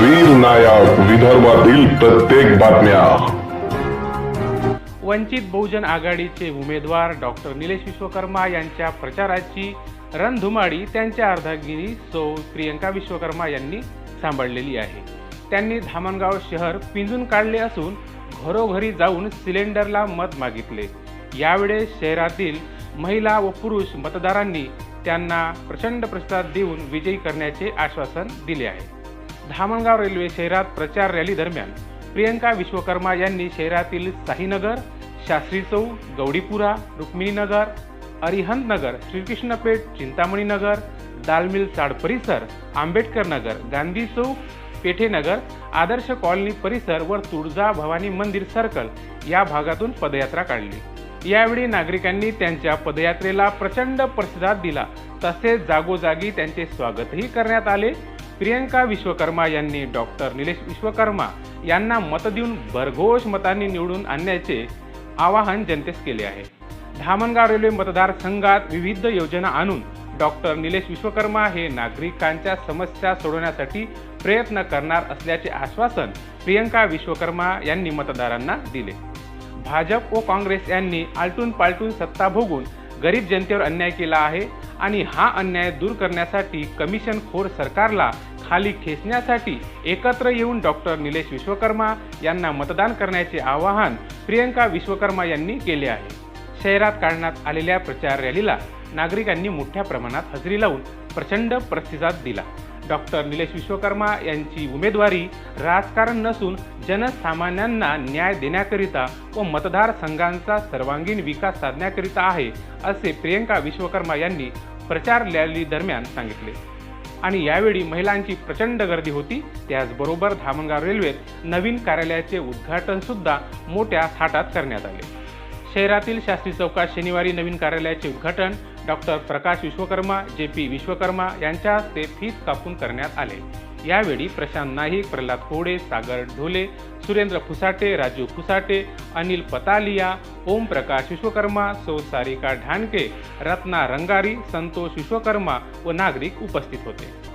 वीर नायक विदर्भातील प्रत्येक बातम्या. वंचित बहुजन आघाडीचे उमेदवार डॉक्टर निलेश विश्वकर्मा यांच्या प्रचाराची रणधुमाळी त्यांच्या अर्धागिरी सौ. प्रियंका विश्वकर्मा यांनी सांभाळलेली आहे. त्यांनी धामणगाव शहर पिंजून काढले असून घरोघरी जाऊन सिलेंडरला मत मागितले. यावेळेस शहरातील महिला व पुरुष मतदारांनी त्यांना प्रचंड प्रतिसाद देऊन विजयी करण्याचे आश्वासन दिले आहे. धामणगाव रेल्वे शहरात प्रचार रॅली दरम्यान प्रियंका विश्वकर्मा यांनी शहरातील साईनगर शास्त्री चौक गौडीपुरा रुक्मिणीनगर अरिहंत नगर श्रीकृष्णपेठ चिंतामणी नगर दालमिल चाड परिसर आंबेडकर नगर गांधी चौक पेठेनगर आदर्श कॉलनी परिसर व तुळजा भवानी मंदिर सर्कल या भागातून पदयात्रा काढली. यावेळी नागरिकांनी त्यांच्या पदयात्रेला प्रचंड प्रतिसाद दिला. तसेच जागोजागी त्यांचे स्वागतही करण्यात आले. प्रियंका विश्वकर्मा यांनी डॉक्टर निलेश विश्वकर्मा यांना मत देऊन भरघोष मतांनी निवडून आणण्याचे आवाहन जनतेस केले आहे. धामणगाव रेल्वे मतदारसंघात विविध योजना आणून डॉक्टर निलेश विश्वकर्मा हे नागरिकांच्या समस्या सोडवण्यासाठी प्रयत्न करणार असल्याचे आश्वासन प्रियंका विश्वकर्मा यांनी मतदारांना दिले. भाजप व काँग्रेस यांनी आलटून पालटून सत्ता भोगून गरीब जनतेवर अन्याय केला आहे आणि हा अन्याय दूर करण्यासाठी कमिशनखोर सरकारला खाली खेचण्यासाठी एकत्र येऊन डॉक्टर निलेश विश्वकर्मा यांना मतदान करण्याचे आवाहन प्रियंका विश्वकर्मा यांनी केले आहे. शहरात काढण्यात आलेल्या प्रचार रॅलीला नागरिकांनी मोठ्या प्रमाणात हजेरी लावून प्रचंड प्रतिसाद दिला. डॉक्टर निलेश विश्वकर्मा यांची उमेदवारी राजकारण नसून जनसामान्यांना न्याय देण्याकरिता व मतदारसंघांचा सर्वांगीण विकास साधण्याकरिता आहे असे प्रियंका विश्वकर्मा यांनी प्रचार रॅली दरम्यान सांगितले. आणि यावेळी महिलांची प्रचंड गर्दी होती. त्याचबरोबर धामणगाव रेल्वेत नवीन कार्यालयाचे उद्घाटन सुद्धा मोठ्या थाटात करण्यात आले. शहरातील शास्त्री चौकात शनिवारी नवीन कार्यालयाचे उद्घाटन डॉक्टर प्रकाश विश्वकर्मा जे पी विश्वकर्मा यांच्या हस्ते फीत कापून करण्यात आले. यावेळी प्रशांत नाईक प्रल्हाद कोडे सागर ढोले सुरेंद्र फुसाटे राजू फुसाटे अनिल पतालिया ओम प्रकाश विश्वकर्मा सौ सारिका ढानके रत्ना रंगारी संतोष विश्वकर्मा व नागरिक उपस्थित होते.